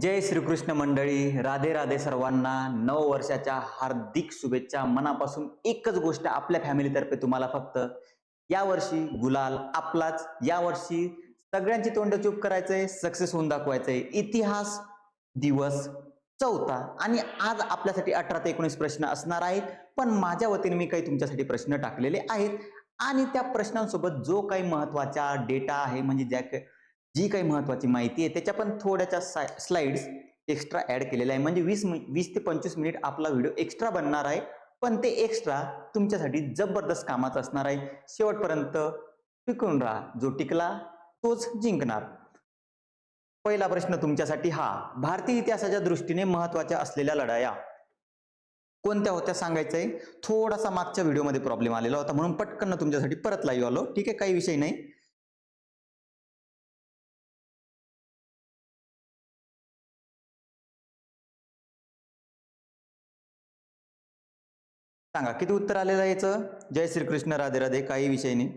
जय श्रीकृष्ण मंडळी. राधे राधे सर्वांना नव वर्षाच्या हार्दिक शुभेच्छा. मनापासून एकच गोष्ट आपल्या फॅमिलीतर्फे तुम्हाला फक्त यावर्षी गुलाल आपलाच. यावर्षी सगळ्यांची तोंड चूप करायचंय सक्सेस होऊन दाखवायचंय. इतिहास दिवस चौथा आणि आज आपल्यासाठी अठरा ते एकोणीस प्रश्न असणार आहेत. पण माझ्या वतीने मी काही तुमच्यासाठी प्रश्न टाकलेले आहेत. आणि त्या प्रश्नांसोबत जो काही महत्त्वाचा डेटा आहे म्हणजे ज्या काही जी काही महत्वाची माहिती आहे त्याच्या पण थोड्याच्या स्लाइड्स एक्स्ट्रा ऍड केलेल्या आहे. म्हणजे वीस वीस ते पंचवीस मिनिट आपला व्हिडिओ एक्स्ट्रा बनणार आहे. पण ते एक्स्ट्रा तुमच्यासाठी जबरदस्त कामाचं असणार आहे. शेवटपर्यंत टिकून राहा. जो टिकला तोच जिंकणार. पहिला प्रश्न तुमच्यासाठी हा. भारतीय इतिहासाच्या दृष्टीने महत्त्वाच्या असलेल्या लढाया. कोणत्या होत्या सांगायचंय? थोडासा मागच्या व्हिडिओमध्ये प्रॉब्लेम आलेला होता. म्हणून पटकन तुमच्यासाठी परत लाईव्ह आलो. ठीक आहे? काही विषय नाही. सांगा किती उत्तर आलेलं आहे याचं? जय श्रीकृष्ण राधे राधे काही विषय नाही.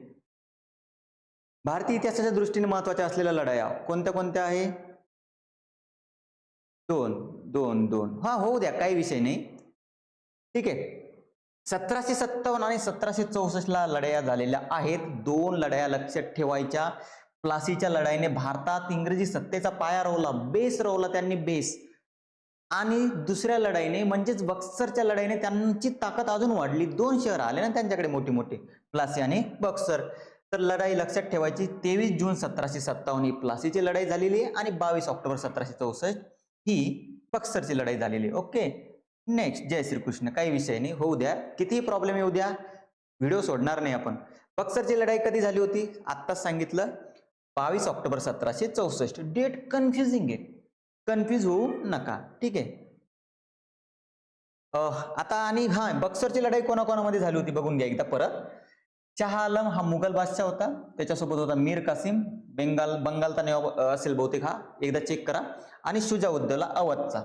भारतीय इतिहासाच्या दृष्टीने महत्त्वाच्या असलेल्या लढाया कोणत्या कोणत्या आहे? दोन दोन दोन. हा होऊ द्या काही विषय नाही. ठीक आहे. सतराशे सत्तावन्न आणि सतराशे चौसष्ट ला लढाया झालेल्या आहेत. दोन लढाया लक्षात ठेवायच्या. प्लासीच्या लढाईने भारतात इंग्रजी सत्तेचा पाया रोवला बेस रोवला त्यांनी बेस. आणि दुसऱ्या लढाईने म्हणजेच बक्सरच्या लढाईने त्यांची ताकद अजून वाढली. दोन शहर आले ना त्यांच्याकडे मोठे मोठे प्लासी आणि बक्सर. तर लढाई लक्षात ठेवायची तेवीस जून सतराशे सत्तावन्न ही प्लासीची लढाई झालेली आहे आणि बावीस ऑक्टोबर सतराशे चौसष्ट ही बक्सरची लढाई झालेली आहे. ओके? नेक्स्ट जय श्रीकृष्ण. काही विषय नाही. होऊ द्या. कितीही प्रॉब्लेम येऊ द्या. व्हिडिओ सोडणार नाही आपण. बक्सरची लढाई कधी झाली होती? आत्ताच सांगितलं. बावीस ऑक्टोबर सतराशे चौसष्ट. डेट कन्फ्युजिंग आहे. कन्फ्यूज होऊ नका. ठीक आहे? आता आणि हा बक्सरची लढाई कोणाकोणामध्ये झाली होती बघून घ्या एकदा परत. शाह आलम हा मुघल बादशाह होता. त्याच्यासोबत होता मीर कासिम बेंगाल बंगालचा नेवा असेल बहुतेक हा. एकदा चेक करा. आणि शुजाउद्दौला अवधचा.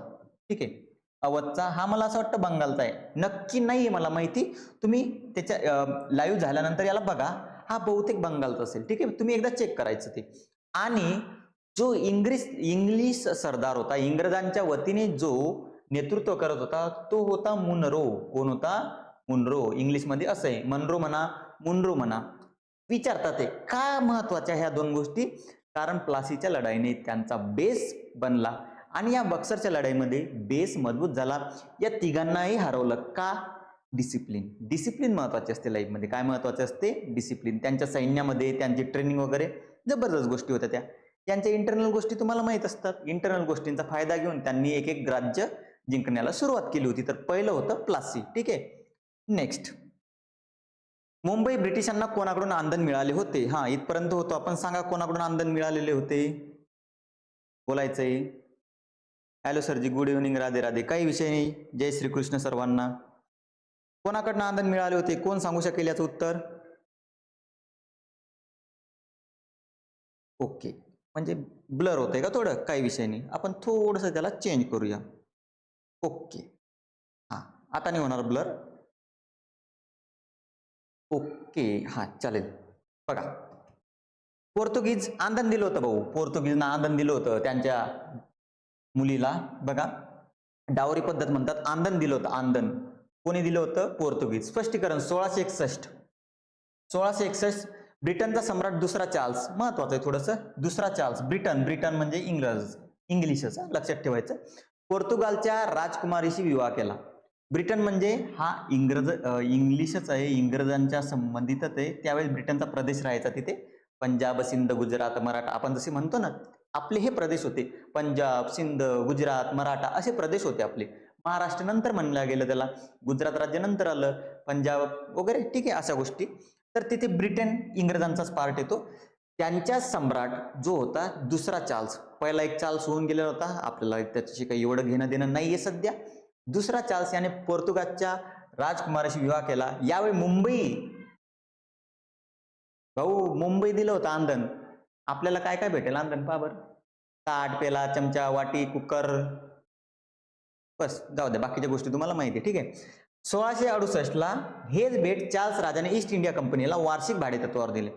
ठीक आहे? अवधचा हा मला असं वाटतं बंगालचा आहे. नक्की नाही आहे मला माहिती. तुम्ही त्याच्या लाईव्ह झाल्यानंतर याला बघा. हा बहुतेक बंगालचा असेल. ठीक आहे? तुम्ही एकदा चेक करायचं ते. आणि जो इंग्लिश इंग्लिश सरदार होता इंग्रजांच्या वतीने जो नेतृत्व करत होता तो होता मुनरो. कोण होता? मुनरो. इंग्लिशमध्ये असं आहे मनरो म्हणा मुनरो म्हणा. विचारतात ते का महत्त्वाच्या ह्या दोन गोष्टी? कारण प्लासीच्या लढाईने त्यांचा बेस बनला आणि या बक्सरच्या लढाईमध्ये बेस मजबूत झाला. या तिघांनाही हरवलं का? डिसिप्लिन. डिसिप्लिन महत्वाची असते लाईफमध्ये. काय महत्त्वाचे असते? डिसिप्लिन. त्यांच्या सैन्यामध्ये त्यांची ट्रेनिंग वगैरे जबरदस्त गोष्टी होत्या त्या. त्यांच्या इंटरनल गोष्टी तुम्हाला माहीत असतात. इंटरनल गोष्टींचा फायदा घेऊन त्यांनी एक एक राज्य जिंकण्याला सुरुवात केली होती. तर पहिलं होतं प्लासी ठीक आहे? नेक्स्ट मुंबई ब्रिटिशांना कोणाकडून आंदन मिळाले होते? हा इथपर्यंत होतो. आपण सांगा कोणाकडून आंदन मिळालेले होते? बोलायचंय हॅलो सरजी गुड इव्हनिंग राधे राधे. काही विषय नाही. जय श्रीकृष्ण सर्वांना. कोणाकडनं आंदन मिळाले होते? कोण सांगू शकेल याचं उत्तर? ओके. म्हणजे ब्लर होतंय का थोडं? काही विषय नाही. आपण थोडंसं त्याला चेंज करूया. ओके. हा. आता नाही होणार ब्लर ओके. हा चालेल. बघा. पोर्तुगीज आंदन दिलं होतं भाऊ. पोर्तुगीजना आंदन दिलं होतं त्यांच्या मुलीला. बघा. डावरी पद्धत म्हणतात. आंदन दिलं होतं. आंदन कोणी दिलं होतं? पोर्तुगीज. स्पष्टीकरण सोळाशे एकसष्ट. सोळाशे एकसष्ट ब्रिटनचा सम्राट दुसरा चार्ल्स महत्वाचं आहे थोडंसं. दुसरा चार्ल्स ब्रिटन. ब्रिटन म्हणजे इंग्रज. इंग्लिशच लक्षात ठेवायचं. पोर्तुगालच्या राजकुमारीशी विवाह केला. ब्रिटन म्हणजे हा इंग्रज इंग्लिशच आहे इंग्रजांच्या संबंधितच आहे. त्यावेळेस ब्रिटनचा प्रदेश राहायचा तिथे. पंजाब सिंध गुजरात मराठा आपण जसे म्हणतो ना आपले हे प्रदेश होते. पंजाब सिंध गुजरात मराठा असे प्रदेश होते आपले. महाराष्ट्र नंतर म्हणलं गेलं त्याला. गुजरात राज्य नंतर आलं. पंजाब वगैरे ठीक आहे अशा गोष्टी. तर तिथे ब्रिटन इंग्रजांचाच पार्ट येतो. त्यांच्या सम्राट जो होता दुसरा चार्ल्स. पहिला एक चार्ल्स होऊन गेलेला होता. आपल्याला त्याच्याशी काही एवढं घेणं देणं नाहीये सध्या. दुसरा चार्ल्स याने पोर्तुगालच्या राजकुमाराशी विवाह केला. यावेळी मुंबई भाऊ मुंबई दिलं होतं आंदन. आपल्याला काय काय भेटेल आंदन? पाबर ताट पेला चमचा वाटी कुकर. बस जाऊ द्या. बाकीच्या गोष्टी तुम्हाला माहिती आहे. ठीक आहे. सोळाशे अडुसष्टला हेच भेट चार्ल्स राजाने ईस्ट इंडिया कंपनीला वार्षिक भाडेतत्वावर दिले.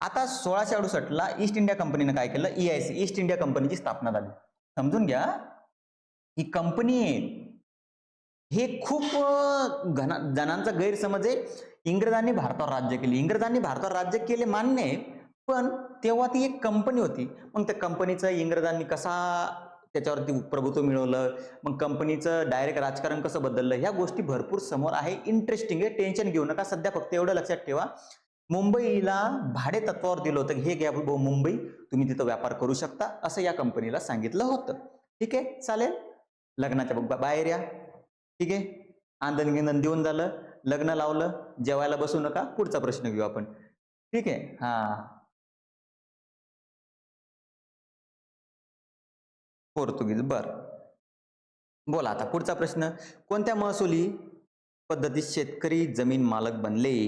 आता सोळाशे अडुसष्टला ईस्ट इंडिया कंपनीनं काय केलं? ईआयसी ईस्ट इंडिया कंपनीची स्थापना झाली. समजून घ्या ही कंपनी हे खूप घना जणांचा गैरसमज आहे. इंग्रजांनी भारतावर राज्य केले. इंग्रजांनी भारतावर राज्य केले मान्य आहे पण तेव्हा ती एक कंपनी होती. मग त्या कंपनीचा इंग्रजांनी कसा त्याच्यावरती प्रभुत्व मिळवलं. मग कंपनीचं डायरेक्ट राजकारण कसं बदललं? ह्या गोष्टी भरपूर समोर आहे. इंटरेस्टिंग आहे. टेन्शन घेऊ नका. सध्या फक्त एवढं लक्षात ठेवा. मुंबईला भाडे तत्वावर दिलं होतं. हे घ्या भाऊ मुंबई. तुम्ही तिथं व्यापार करू शकता. असं या कंपनीला सांगितलं होतं. ठीक आहे? चालेल? लग्नाच्या बा- बाहेर या. ठीक आहे? आंदन गिंदन देऊन झालं. लग्न लावलं. जेवायला बसू नका. पुढचा प्रश्न घेऊ आपण. ठीक आहे? हा. पोर्तुगीज. बर. बोला आता पुढचा प्रश्न. कोणत्या महसुली पद्धतीत शेतकरी जमीन मालक बनले?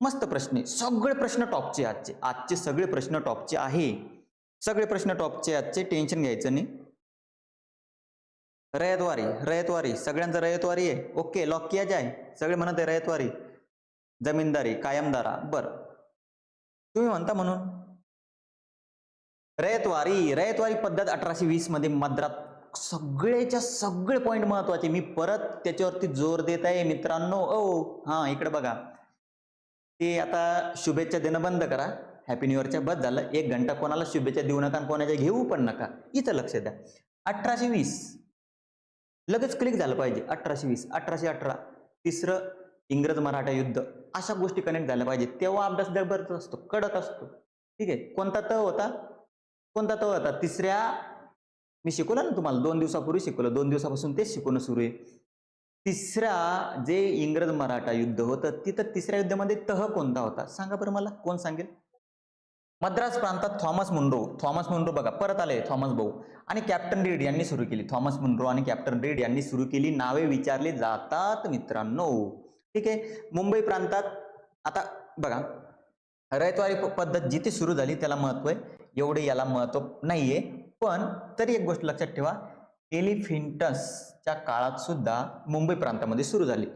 मस्त प्रश्न सगळे प्रश्न टॉपचे आजचे. आजचे सगळे प्रश्न टॉपचे आहे. सगळे प्रश्न टॉपचे आजचे. टेन्शन घ्यायचं नाही. रयतवारी रयतवारी. सगळ्यांचं रयतवारी आहे. ओके लॉक किया जाय सगळे म्हणत आहे रयतवारी. जमीनदारी कायमदारा. बर. तुम्ही म्हणता म्हणून. रयतवारी रयतवारी पद्धत अठराशे वीसमध्ये मद्रात सगळेच्या सगळे पॉइंट महत्त्वाचे. मी परत त्याच्यावरती जोर देत आहे मित्रांनो. ओ हा इकडे बघा. ते आता शुभेच्छा देणं बंद करा. हॅपी न्यू इयरच्या बस झालं. एक घंटा कोणाला शुभेच्छा देऊ नका कोणाच्या घेऊ पण नका. इथं लक्ष द्या. अठराशे वीस. लगेच क्लिक झालं पाहिजे. अठराशे वीस अठराशे अठरा. तिसरं इंग्रज मराठा युद्ध. अशा गोष्टी कनेक्ट झाल्या पाहिजे तेव्हा अभ्यास जबरदस्त असतो. कडक असतो. ठीक आहे? कोणता त होता? कोणता तो होता? तिसऱ्या? मी शिकवलं ना तुम्हाला दोन दिवसापूर्वी शिकवलं. दोन दिवसापासून तेच शिकवणं सुरू आहे. तिसरा जे इंग्रज मराठा युद्ध होतं तिथं तिसऱ्या युद्धामध्ये तह कोणता होता? सांगा बरं मला कोण सांगेल? मद्रास प्रांतात थॉमस मुंड्रो. थॉमस मुंड्रो बघा परत आले थॉमस भाऊ. आणि कॅप्टन रीड यांनी सुरू केली. थॉमस मुंड्रो आणि कॅप्टन रीड यांनी सुरू केली. नावे विचारले जातात मित्रांनो. ठीक आहे? मुंबई प्रांतात आता बघा रयतवारी प- पद्धत जिथे सुरू झाली त्याला महत्त्व आहे. एवढे याला महत्त्व नाहीये. पण तरी एक गोष्ट लक्षात ठेवा एलिफिंटसच्या काळात सुद्धा मुंबई प्रांतामध्ये सुरू झाली.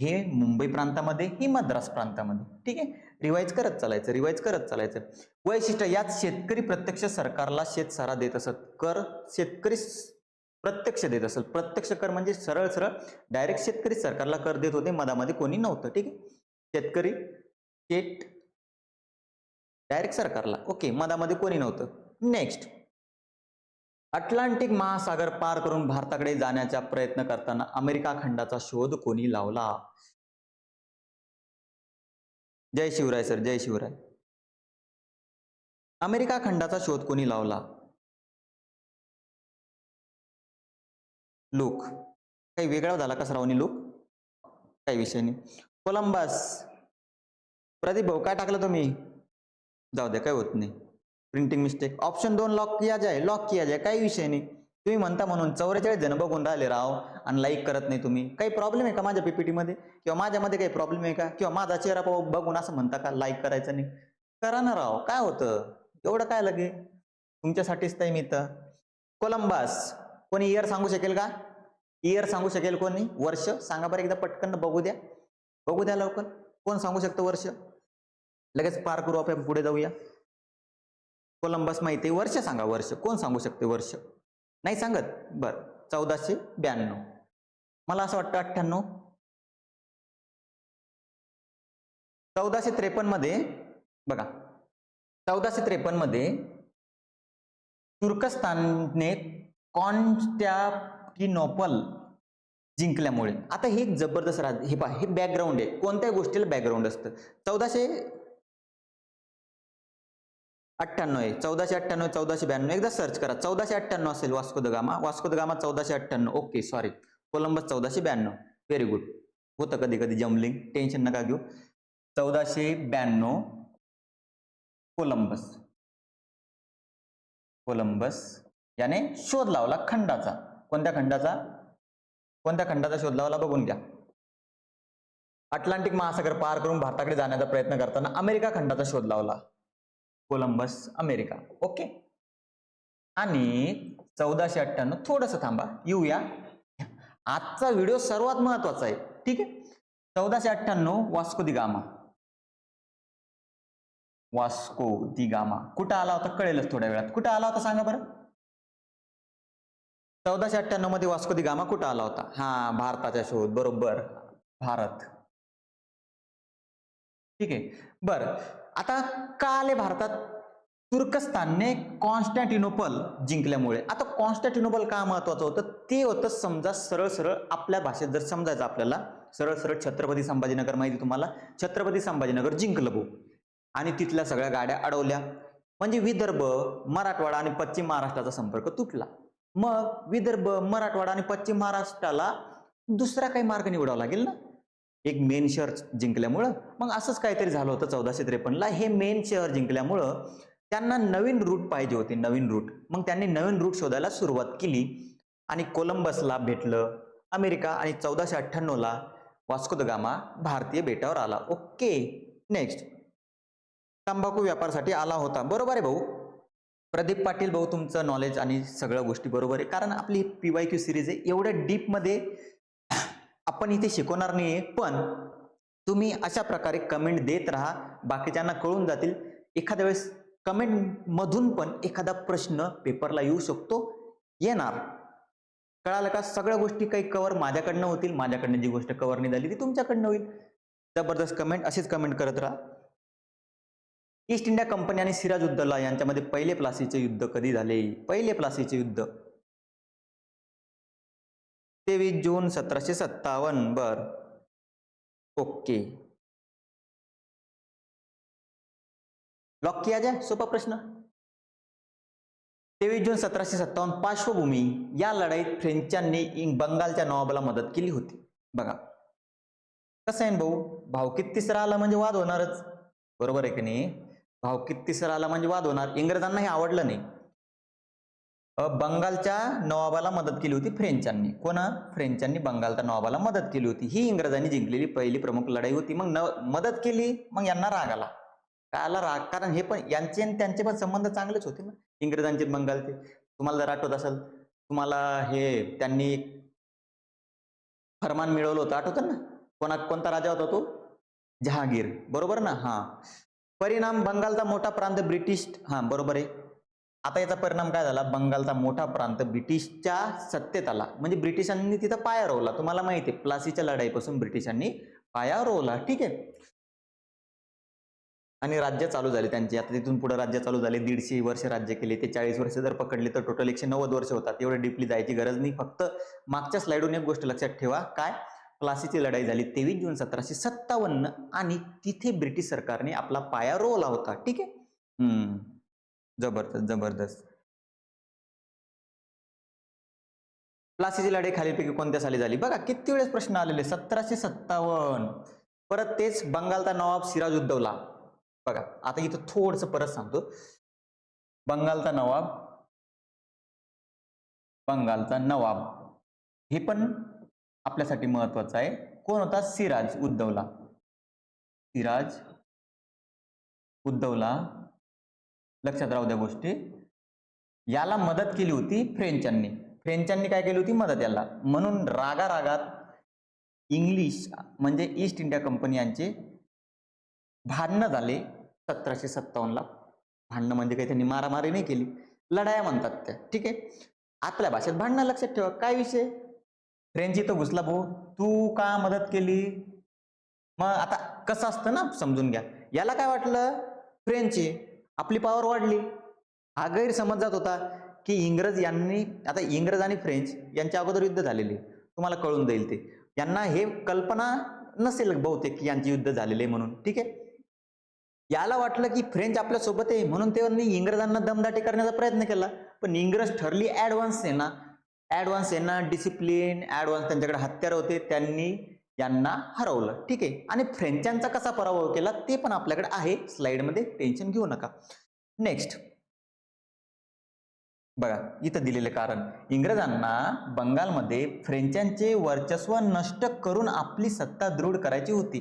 हे मुंबई प्रांतामध्ये ही मद्रास प्रांतामध्ये. ठीक आहे? रिवाईज करत चालायचं रिवाईज करत चालायचं. वैशिष्ट्य यात शेतकरी प्रत्यक्ष सरकारला शेतसारा देत असत. कर शेतकरी प्रत्यक्ष देत असत. प्रत्यक्ष कर म्हणजे सरळ सरळ डायरेक्ट शेतकरी सरकारला कर देत होते. मधामध्ये कोणी नव्हतं. ठीक आहे? शेतकरी शेट डायरेक्ट सरकारला. ओके मधामध्ये कोणी नव्हतं. नेक्स्ट अटलांटिक महासागर पार करून भारताकडे जाण्याचा प्रयत्न करताना अमेरिका खंडाचा शोध कोणी लावला? जय शिवराय सर जय शिवराय. अमेरिका खंडाचा शोध कोणी लावला? लूक काही वेगळा झाला का सरावणी लूक काही विषय नाही. कोलंबस प्रदीप भाऊ काय टाकलं तुम्ही? जाऊ द्या काय होत नाही. प्रिंटिंग मिस्टेक ऑप्शन दोन लॉक किया जाय लॉक किया जाय काही विषय नाही. तुम्ही म्हणता म्हणून चौवेचाळीस जण बघून राहिले राव आणि लाईक करत नाही तुम्ही. काही प्रॉब्लेम आहे का माझ्या पीपीटीमध्ये किंवा माझ्यामध्ये काही प्रॉब्लेम आहे का? किंवा माझा चेहरा बघून असं म्हणता का लाईक करायचं नाही? करा ना राव काय होतं? एवढं काय लगे? तुमच्यासाठीच ताई मी तर. कोलंबास कोणी इयर सांगू शकेल का? इयर सांगू शकेल कोणी? वर्ष? सांगा बरं एकदा पटकन बघू द्या. बघू द्या लवकर. कोण सांगू शकतं वर्ष? लगेच पार करू आपण पुढे जाऊया. कोलंबस माहिती आहे वर्ष सांगा वर्ष. कोण सांगू शकते वर्ष? नाही सांगत? बर. चौदाशे ब्याण्णव. मला असं वाटतं अठ्ठ्याण्णव. चौदाशे त्रेपन्नमध्ये बघा. चौदाशे त्रेपन्नमध्ये तुर्कस्तानने कॉन्स्टॅन्टिनोपल जिंकल्यामुळे. आता हे एक जबरदस्त राज हे पहा हे बॅकग्राऊंड आहे. कोणत्याही गोष्टीला बॅकग्राऊंड असतं. चौदाशे अठ्ठ्याण्णव आहे. चौदाशे अठ्ठ्याण्णव चौदाशे ब्याण्णव. एकदा सर्च करा. चौदाशे अठ्ठ्याण्णव असेल Vasco da Gama. Vasco da Gama चौदाशे अठ्ठ्याण्णव. ओके सॉरी कोलंबस चौदाशे ब्याण्णव. व्हेरी गुड होतं कधी कधी जमलिंग. टेन्शन नका घेऊ. चौदाशे ब्याण्णव. कोलंबस. कोलंबस. याने शोध लावला खंडाचा. कोणत्या खंडाचा? कोणत्या खंडाचा शोध लावला बघून घ्या. अटलांटिक महासागर पार करून भारताकडे जाण्याचा प्रयत्न करताना अमेरिका खंडाचा शोध लावला. Columbus America. ओके आणि चौदाशे अठ्ठ्याण्णव थोडंसं थांबा. येऊया. आजचा व्हिडिओ सर्वात महत्त्वाचा आहे. ठीक आहे? चौदाशे अठ्ठ्याण्णव वास्को दि गामा. वास्को दि गामा. कुठं आला होता? कळेलच थोड्या वेळात. कुठं आला होता? सांगा बरं. चौदाशे अठ्ठ्याण्णवमध्ये वास्को दि गामा कुठं आला होता? हा भारताचा शोध. बरोबर. भारत. ठीक आहे? बर. आता का आले भारतात? तुर्कस्तानने कॉन्स्टॅन्टिनोपल जिंकल्यामुळे. आता कॉन्स्टॅन्टिनोपल का महत्वाचं होतं? ते होतं समजा सरळ सरळ आपल्या भाषेत जर समजायचं आपल्याला सरळ सरळ छत्रपती संभाजीनगर माहिती तुम्हाला? छत्रपती संभाजीनगर जिंकलं भाऊ. आणि तिथल्या सगळ्या गाड्या अडवल्या. म्हणजे विदर्भ मराठवाडा आणि पश्चिम महाराष्ट्राचा संपर्क तुटला. मग विदर्भ मराठवाडा आणि पश्चिम महाराष्ट्राला दुसरा काही मार्ग निवडावा लागेल ना? एक मेन शहर जिंकल्यामुळं मग असंच काहीतरी झालं होतं चौदाशे त्रेपन्नला. हे मेन शहर जिंकल्यामुळं त्यांना नवीन रूट पाहिजे होते नवीन रूट मग त्यांनी नवीन रूट शोधायला सुरुवात केली. आणि कोलंबसला भेटलं अमेरिका आणि चौदाशे अठ्ठ्याण्णवला वास्को द गामा भारतीय बेटावर आला. ओके नेक्स्ट तंबाखू व्यापारासाठी आला होता. बरोबर आहे भाऊ. प्रदीप पाटील भाऊ तुमचं नॉलेज आणि सगळ्या गोष्टी बरोबर आहे. कारण आपली पी वाय क्यू सिरीज आहे एवढ्या डीपमध्ये आपण इथे शिकवणार नाहीये पण तुम्ही अशा प्रकारे कमेंट देत राहा. बाकीच्यांना कळून जातील. एखाद्या वेळेस कमेंट मधून पण एखादा प्रश्न पेपरला येऊ शकतो. येणार. कळालं का? सगळ्या गोष्टी काही कवर माझ्याकडनं होतील. माझ्याकडनं जी गोष्ट कवर नाही झाली ती तुमच्याकडनं होईल. जबरदस्त कमेंट अशीच कमेंट करत राहा. ईस्ट इंडिया कंपनी आणि सिराज उद्दला यांच्यामध्ये पहिले प्लासीचे युद्ध कधी झाले? पहिले प्लासीचे युद्ध. तेवीस जून सतराशे सत्तावन्न बर. ओके. लॉक किया जाए सोपा प्रश्न. तेवीस जून सतराशे सत्तावन्न पार्श्वभूमी. या लढाईत फ्रेंचांनी बंगालच्या नवाबाला मदत केली होती. बघा. कसं आहे भाऊ? भावकीत तिसरा आला म्हणजे वाद होणारच. बरोबर आहे की नाही? भावकीत तिसरा आला म्हणजे वाद होणार? इंग्रजांना हे आवडलं नाही. बंगालच्या नवाबाला मदत केली होती फ्रेंचांनी. कोणा? फ्रेंचांनी बंगालच्या नवाबाला मदत केली होती. ही इंग्रजांनी जिंकलेली पहिली प्रमुख लढाई होती. मग न मदत केली मग यांना राग आला. काय आला राग? कारण हे पण यांचे आणि त्यांचे पण संबंध चांगलेच होते ना इंग्रजांचे बंगालचे. तुम्हाला जर आठवत असेल तुम्हाला हे त्यांनी फरमान मिळवलं होतं. आठवतं ना? कोणा कोणता राजा होता तो? जहागीर. बरोबर ना? हा. परिणाम बंगालचा मोठा प्रांत ब्रिटिश हा बरोबर आहे. आता याचा परिणाम काय झाला? बंगालचा मोठा प्रांत ब्रिटिशच्या सत्तेत आला म्हणजे ब्रिटिशांनी तिथं पाया रोवला. तुम्हाला माहिती आहे प्लासीच्या लढाईपासून ब्रिटिशांनी पाया रोवला. ठीक आहे? आणि राज्य चालू झाले त्यांचे. आता तिथून पुढे राज्य चालू झाले. दीडशे वर्ष राज्य केले. ते चाळीस वर्ष जर पकडले तर टोटल एकशे नव्वद वर्ष होतात. एवढं डीपली जायची गरज नाही. फक्त मागच्या स्लाइडून एक गोष्ट लक्षात ठेवा. काय? प्लासीची लढाई झाली तेवीस जून सतराशे सत्तावन्न आणि तिथे ब्रिटिश सरकारने आपला पाया रोवला होता. ठीक आहे? हम्म. जबरदस्त जबरदस्त. प्लासीची लढाई खालीलपैकी कोणत्या साली झाली? बघा किती वेळेस प्रश्न आलेले? सतराशे सत्तावन्न. परत तेच बंगालचा नवाब सिराज उद्धवला. बघा आता इथं थोडस परत सांगतो. बंगालचा नवाब बंगालचा नवाब. हे पण आपल्यासाठी महत्वाचं आहे. कोण होता? सिराज उद्दौला सिराज उद्दौला लक्षात राहू द्या गोष्टी. याला मदत केली होती फ्रेंचांनी. फ्रेंचांनी काय केली होती? मदत याला. म्हणून रागा रागात इंग्लिश म्हणजे ईस्ट इंडिया कंपनी यांचे भांडणं झाले. सतराशे सत्तावन्नला. भांडणं म्हणजे काही त्यांनी मारामारी नाही केली. लढाया म्हणतात त्या. ठीक आहे? आपल्या भाषेत भांडणं लक्षात ठेवा. काय विषय? फ्रेंच इथं घुसला भाऊ. तू का मदत केली? मग आता कसं असतं ना? समजून घ्या. याला काय वाटलं? फ्रेंच आहे. आपली पॉवर वाढली. हा गैरसमज जात होता की इंग्रज यांनी आता इंग्रज आणि फ्रेंच यांच्या अगोदर युद्ध झालेले. तुम्हाला कळून जाईल ते. यांना हे कल्पना नसेल बहुतेक की यांचे युद्ध झालेले म्हणून. ठीक आहे? याला वाटलं की फ्रेंच आपल्यासोबत आहे म्हणून त्यांनी इंग्रजांना दमदाटी करण्याचा प्रयत्न केला. पण इंग्रज ठरली ऍडव्हान्स सेना. ऍडव्हान्स सेना डिसिप्लिन ऍडव्हान्स त्यांच्याकडे हत्यार होते. त्यांनी यांना हरवलं. ठीक आहे? आणि फ्रेंचांचा कसा पराभव केला? ते पण आपल्याकडे आहे. स्लाइडमध्ये टेन्शन घेऊ नका. नेक्स्ट बघा इथं दिलेलं कारण. इंग्रजांना बंगालमध्ये फ्रेंचांचे वर्चस्व नष्ट करून आपली सत्ता दृढ करायची होती.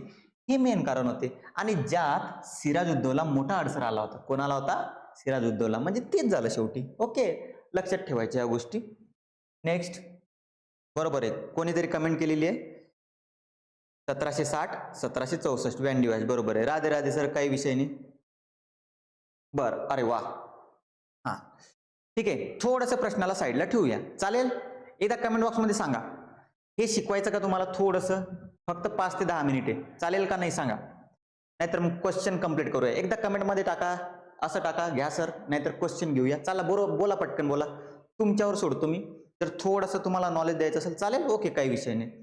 हे मेन कारण होते. आणि ज्यात सिराजुद्दौला मोठा अडसर आला होता. कोणाला होता? सिराजुद्दौला. म्हणजे तेच झालं शेवटी. ओके? लक्षात ठेवायच्या या गोष्टी. नेक्स्ट बरोबर आहे. कोणीतरी कमेंट केलेली आहे? सतराशे साठ सतराशे चौसष्ट व्हॅन डिवाइस बरोबर आहे. राधे राधे सर काही विषय नाही. बर. अरे वा. हा. ठीक आहे. थोडस प्रश्नाला साईडला ठेवूया. चालेल? एकदा कमेंट बॉक्समध्ये सांगा. हे शिकवायचं का तुम्हाला थोडंसं? फक्त पाच ते दहा मिनिटे चालेल का नाही सांगा? नाहीतर मग क्वेश्चन कंप्लीट करूया. एकदा कमेंटमध्ये टाका. असं टाका. घ्या सर नाहीतर क्वेश्चन घेऊया. चला बरोबर बोला पटकन बोला. तुमच्यावर सोडतो मी. तर थोडंसं तुम्हाला नॉलेज द्यायचं असेल. चालेल? ओके काही विषय नाही.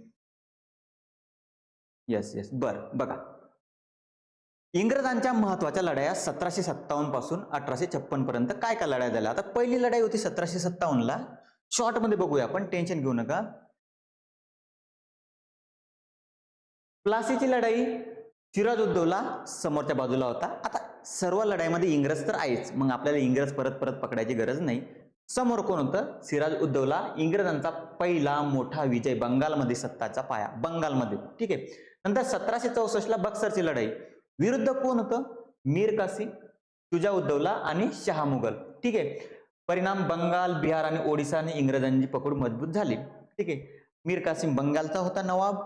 येस येस बरं बघा. इंग्रजांच्या महत्त्वाच्या लढाया सतराशे सत्तावन्नपासून अठराशे छप्पन पर्यंत काय काय लढाया झाल्या? आता पहिली लढाई होती सतराशे सत्तावन्नला शॉर्टमध्ये बघूया आपण टेन्शन घेऊ नका. प्लासीची लढाई सिराज उद्धवला समोरच्या बाजूला होता. आता सर्व लढाईमध्ये इंग्रज तर आहेच. मग आपल्याला इंग्रज परत परत पकडायची गरज नाही. समोर कोण होतं? सिराज उद्धवला इंग्रजांचा पहिला मोठा विजय बंगालमध्ये सत्ताचा पाया. बंगालमध्ये. ठीक आहे. नंतर सतराशे चौसष्टला बक्सरची लढाई. विरुद्ध कोण होतं? मीर कासिम तुझा उद्धवला आणि शहा मुघल ठीक आहे? परिणाम बंगाल बिहार आणि ओडिसा आणि इंग्रजांची पकड मजबूत झाली. ठीक आहे? मीर कासिम बंगालचा होता नवाब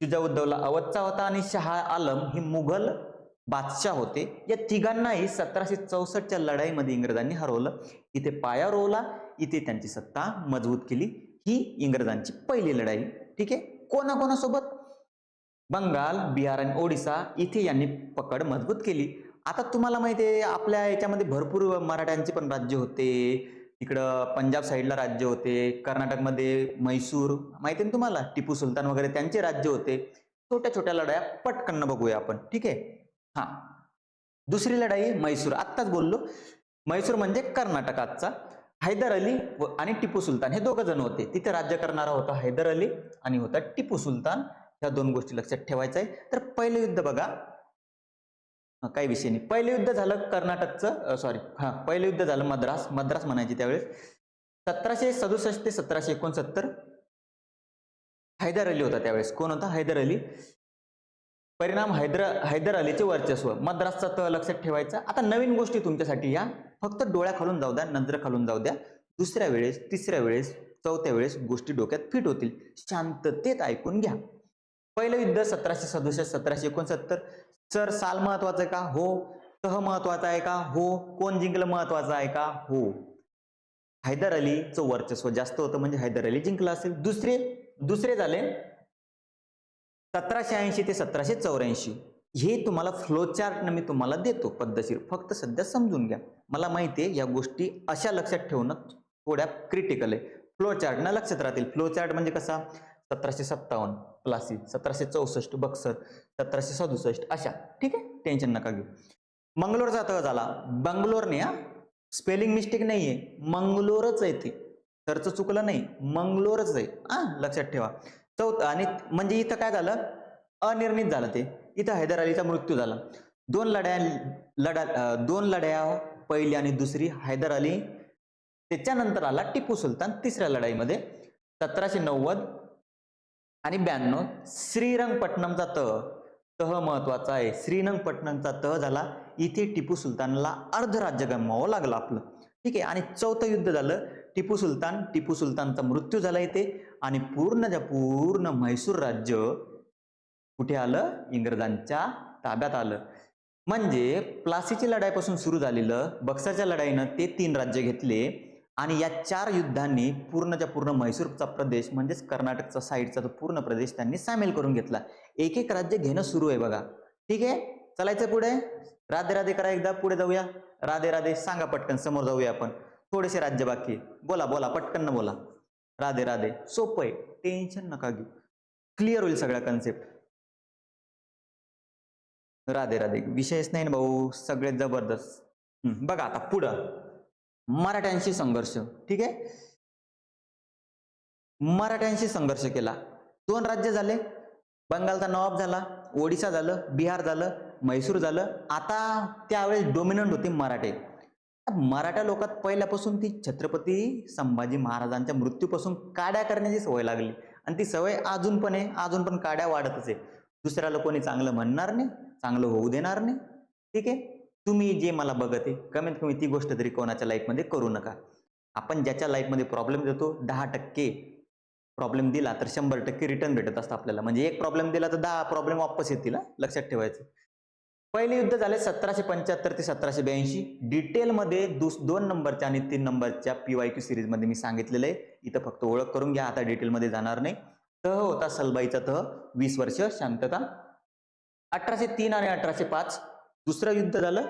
तुझाउद्दौला अवधचा होता आणि शहा आलम हे मुघल बादशाह होते. या तिघांनाही सतराशे चौसष्टच्या लढाईमध्ये इंग्रजांनी हरवलं. इथे पाया रोवला इथे त्यांची सत्ता मजबूत केली. ही इंग्रजांची पहिली लढाई. ठीक आहे? कोणाकोणासोबत? बंगाल बिहार आणि ओडिसा इथे यांनी पकड मजबूत केली. आता तुम्हाला माहिती आहे आपल्या याच्यामध्ये भरपूर मराठ्यांचे पण राज्य होते. इकडं पंजाब साईडला राज्य होते. कर्नाटकमध्ये म्हैसूर माहिती आहे ना तुम्हाला? टिपू सुलतान वगैरे त्यांचे राज्य होते. छोट्या छोट्या लढाया पटकन बघूया आपण. ठीक आहे? हा. दुसरी लढाई म्हैसूर. आत्ताच बोललो. म्हैसूर म्हणजे कर्नाटक आजचा. हैदर अली व आणि टिपू सुलतान. हे दोघं जण होते. तिथे राज्य करणारा होता हैदर अली आणि होता टिपू सुलतान. ह्या दोन गोष्टी लक्षात ठेवायचं आहे तर पहिलं युद्ध बघा. काही विषय नाही. पहिलं युद्ध झालं कर्नाटकचं सॉरी हा पहिलं युद्ध झालं मद्रास. मद्रास म्हणायची त्यावेळेस. सतराशे सदुसष्ट ते सतराशे एकोणसत्तर हैदर अली होता त्यावेळेस. कोण होता? हैदर अली. परिणाम हैदर हैदर अलीचे वर्चस्व. मद्रासचा त लक्षात ठेवायचा. आता नवीन गोष्टी तुमच्यासाठी या. फक्त डोळ्या खालून जाऊ द्या नंतर खालून जाऊ द्या. दुसऱ्या वेळेस तिसऱ्या वेळेस चौथ्या वेळेस गोष्टी डोक्यात फिट होतील. शांततेत ऐकून घ्या. पहिलं युद्ध सतराशे सदुसष्ट सतराशे एकोणसत्तर. सर साल महत्वाचं आहे का? हो. तह महत्त्वाचा आहे का? हो. कोण जिंकलं महत्वाचं आहे का? हो. हैदर अलीचं वर्चस्व जास्त होतं म्हणजे हैदर अली जिंकला असेल. दुसरे दुसरे झाले सतराशे ऐंशी ते सतराशे चौऱ्याऐंशी. हे तुम्हाला फ्लोचार्ट मी तुम्हाला देतो पद्धतशीर. फक्त सध्या समजून घ्या. मला माहिती आहे या गोष्टी अशा लक्षात ठेवणं थोड्या क्रिटिकल आहे. फ्लो चार्टनं लक्षात राहतील. फ्लो चार्ट म्हणजे कसा? सतराशे सत्तावन्न. प्लासी सतराशे चौसष्ट बक्सर सतराशे सदुसष्ट अशा. ठीक आहे? टेन्शन नका घेऊ. मंगलोरचा तह झाला. बंगलोरने हा? स्पेलिंग मिस्टेक नाहीये. मंगलोरच आहे ते. सरचं चुकलं नाही. मंगलोरच आहे. हा? लक्षात ठेवा. चौथ आणि म्हणजे इथं काय झालं? अनिर्णित झालं ते. इथं हैदर अलीचा मृत्यू झाला. दोन लढ्या लढा दोन लढ्या पहिली आणि दुसरी हैदर अली. त्याच्यानंतर आला टिपू सुलतान तिसऱ्या लढाईमध्ये. सतराशे नव्वद आणि ब्याण्णव श्रीरंगपट्टणमचा तह तह महत्त्वाचा आहे. श्रीरंगपट्टणमचा तह झाला इथे टिपू सुलतानला अर्ध राज्य गमवावं लागलं आपलं. ठीक आहे आणि चौथं युद्ध झालं. टिपू सुलतान टिपू सुलतानचा मृत्यू झाला इथे. आणि पूर्णच्या पूर्ण म्हैसूर राज्य कुठे आलं? इंग्रजांच्या ताब्यात आलं. म्हणजे प्लासीची लढाईपासून सुरू झालेलं बक्सरच्या लढाईनं ते तीन राज्य घेतले. आणि या चार युद्धांनी पूर्णच्या पूर्ण म्हैसूरचा प्रदेश म्हणजेच कर्नाटकचा साईडचा तो पूर्ण प्रदेश त्यांनी सामील करून घेतला. एक एक राज्य घेणं सुरू आहे बघा. ठीक आहे? चलायचं पुढे? राधे राधे करा एकदा. पुढे जाऊया. राधे राधे सांगा पटकन. समोर जाऊया आपण. थोडेसे राज्य बाकी बोला बोला. पटकन न बोला. राधे राधे. सोपं आहे. टेन्शन नका घेऊ. क्लिअर होईल सगळा कन्सेप्ट राधे राधे. विषयच नाही ना भाऊ. सगळे जबरदस्त. बघा आता पुढं. मराठ्यांशी संघर्ष. ठीक आहे? मराठ्यांशी संघर्ष केला. दोन राज्य झाले. बंगालचा नवाब झाला ओडिसा झालं बिहार झालं म्हैसूर झालं. आता त्यावेळेस डोमिनंट होते मराठे. मराठा लोकात पहिल्यापासून ती छत्रपती संभाजी महाराजांच्या मृत्यूपासून काड्या करण्याची सवय लागली. आणि ती सवय अजून पण आहे. अजून पण काड्या वाढतच आहे. दुसऱ्याला कोणी चांगलं म्हणणार नाही चांगलं होऊ देणार नाही. ठीक आहे? तुम्ही जे मला बघत आहे कमीत कमी ती गोष्ट तरी कोणाच्या लाईफमध्ये करू नका. आपण ज्याच्या लाईफमध्ये प्रॉब्लेम देतो दहा टक्के प्रॉब्लेम दिला तर शंभर टक्के रिटर्न भेटत असतं आपल्याला. म्हणजे एक प्रॉब्लेम दिला तर दहा प्रॉब्लेम वापस येतील लक्षात ठेवायचं. पहिले युद्ध झाले सतराशे पंच्याहत्तर ते सतराशे ब्याऐंशी. डिटेलमध्ये दुस दोन नंबरच्या आणि तीन नंबरच्या पी वाय क्यू सिरीजमध्ये मी सांगितलेलं आहे. इथं फक्त ओळख करून घ्या आता डिटेलमध्ये जाणार नाही. तह होता सलबाईचा तह वीस वर्ष शांतता. अठराशे तीन आणि अठराशे पाच दुसरं युद्ध झालं.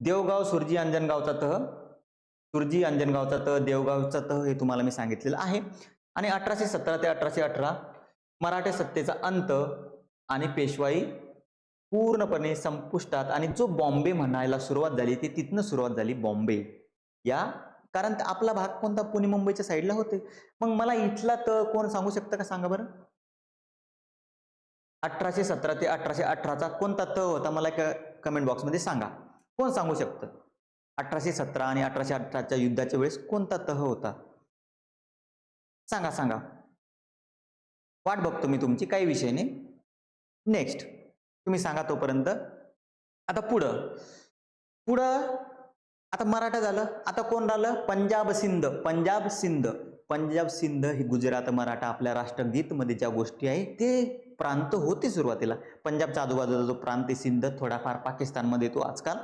देवगाव सुरजी अंजनगावचा तह. सुरजी अंजनगावचा तह देवगावचा तह हे तुम्हाला मी सांगितलेलं आहे. आणि अठराशे सतरा ते अठराशे अठरा मराठा सत्तेचा अंत आणि पेशवाई पूर्णपणे संपुष्टात आणि जो बॉम्बे म्हणायला सुरुवात झाली ती तिथनं सुरुवात झाली बॉम्बे. या कारण आपला भाग कोणता? पुणे मुंबईच्या साईडला होते. मग मला इथला तर कोण सांगू शकतं का? सांगा बरं. अठराशे सतरा ते अठराशे अठराचा कोणता त होता मला कमेंट बॉक्समध्ये सांगा. कोण सांगू शकतं? अठराशे सतरा आणि अठराशे अठराच्या युद्धाच्या वेळेस कोणता तह होता? सांगा सांगा. वाट बघतो मी तुमची काही विषय नाही. नेक्स्ट तुम्ही सांगा तोपर्यंत. आता पुढं. पुढं आता मराठा झालं. आता कोण राहिलं? पंजाब सिंध. पंजाब सिंध. पंजाब सिंध ही गुजरात मराठा आपल्या राष्ट्रगीतमध्ये ज्या गोष्टी आहे ते प्रांत होते सुरुवातीला. पंजाबच्या आजूबाजूचा जो प्रांत आहे सिंध थोडाफार पाकिस्तानमध्ये येतो आजकाल.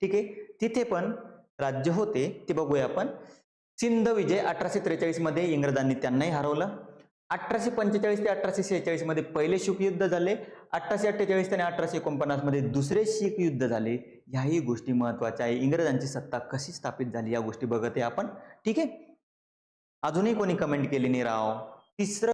ठीक आहे? तिथे पण राज्य होते. ते बघूया आपण. सिंध विजय अठराशे त्रेचाळीसमध्ये इंग्रजांनी त्यांनाही हरवलं. अठराशे पंचेचाळीस ते अठराशे शेहेचाळीसमध्ये पहिले शीख युद्ध झाले. अठराशे अठ्ठेचाळीस आणि अठराशे एकोणपन्नासमध्ये दुसरे शीख युद्ध झाले. ह्याही गोष्टी महत्त्वाच्या आहे. इंग्रजांची सत्ता कशी स्थापित झाली या गोष्टी बघत आहे आपण. ठीक आहे? अजूनही कोणी कमेंट केली नाही राव? तिसरं